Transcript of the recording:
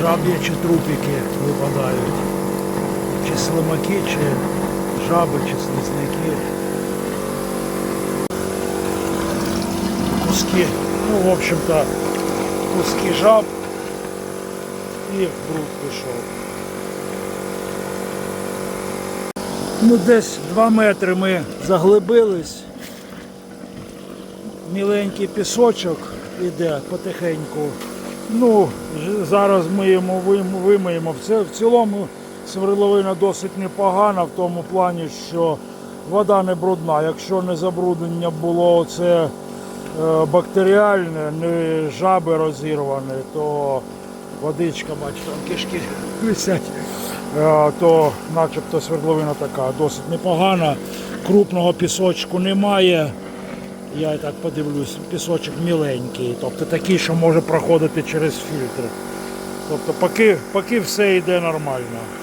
жаб'я чи трупики випадають. Чи слимаки, чи жаби, чи слизняки. Куски, ну, в общем-то, куски жаб і бруд пішов. Ну, десь 2 метри ми заглибились. Міленький пісочок іде потихеньку. Ну, зараз ми йому вимиємо. В цілому сверловина досить непогана в тому плані, що вода не брудна. Якщо не забруднення було це е, бактеріальне, не жаби розірвані, то водичка, бачите, там кишки висять, е, то начебто свердловина така досить непогана. Крупного пісочку немає. Я так подивлюсь, пісочок міленький, тобто такий, що може проходити через фільтри. Тобто поки, поки все йде нормально.